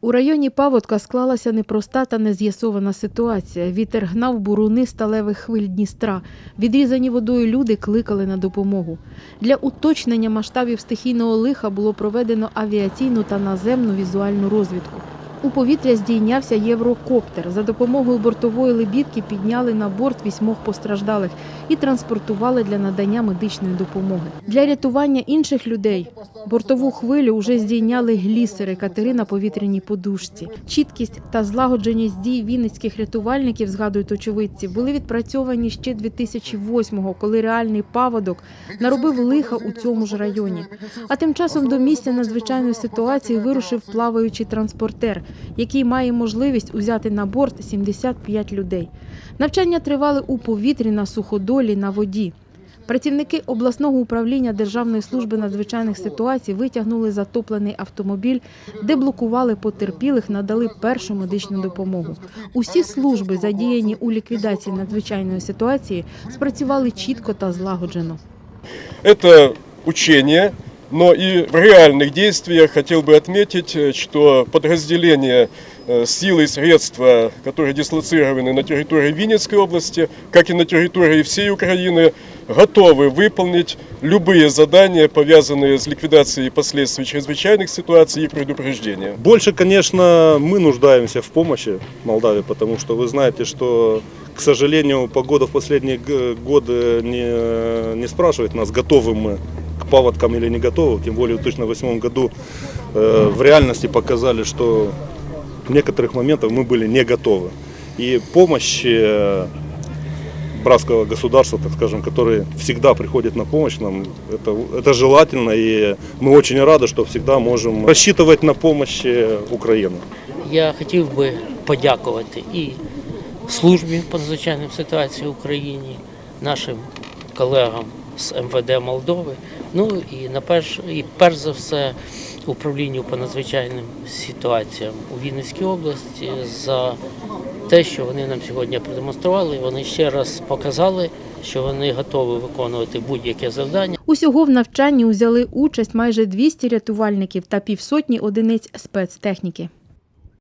У районі Паводка склалася непроста та нез'ясована ситуація. Вітер гнав буруни сталевих хвиль Дністра. Відрізані водою люди кликали на допомогу. Для уточнення масштабів стихійного лиха було проведено авіаційну та наземну візуальну розвідку. У повітря здійнявся єврокоптер. За допомогою бортової лебідки підняли на борт вісьмох постраждалих і транспортували для надання медичної допомоги. Для рятування інших людей бортову хвилю вже здійняли глісери катери на повітряній подушці. Чіткість та злагодженість дій вінницьких рятувальників, згадують очевидці, були відпрацьовані ще 2008-го, коли реальний паводок наробив лиха у цьому ж районі. А тим часом до місця надзвичайної ситуації вирушив плаваючий транспортер, який має можливість узяти на борт 75 людей. Навчання тривали у повітрі на суходолі на воді. Працівники обласного управління Державної служби надзвичайних ситуацій витягнули затоплений автомобіль, де блокували потерпілих, надали першу медичну допомогу. Усі служби, задіяні у ліквідації надзвичайної ситуації, спрацювали чітко та злагоджено. Это учение, но и в реальных действиях хотел бы отметить, э, что подразделения э, силы и средства, которые дислоцированы на территории Винницкой области, как и на территории всей Украины, готовы выполнить любые задания, повязанные с ликвидацией последствий чрезвычайных ситуаций и предупреждения. Больше, конечно, мы нуждаемся в помощи Молдавии, потому что вы знаете, что, к сожалению, погода в последние годы не, не спрашивает нас, готовы мы паводкам или не готовы. Тем более в 2008 году э, в реальности показали, что в некоторых моментах мы были не готовы. И помощь э, братского государства, так скажем, который всегда приходит на помощь нам, это, это желательно, и мы очень рады, что всегда можем рассчитывать на помощь э, Украины. Я хотів би подякувати і службі по надзвичайним ситуаціям в Україні, нашим колегам з МВД Молдови. Ну і на перш, і перш за все управлінню по надзвичайним ситуаціям у Вінницькій області за те, що вони нам сьогодні продемонстрували. Вони ще раз показали, що вони готові виконувати будь-яке завдання. Усього в навчанні узяли участь майже 200 рятувальників та півсотні одиниць спецтехніки.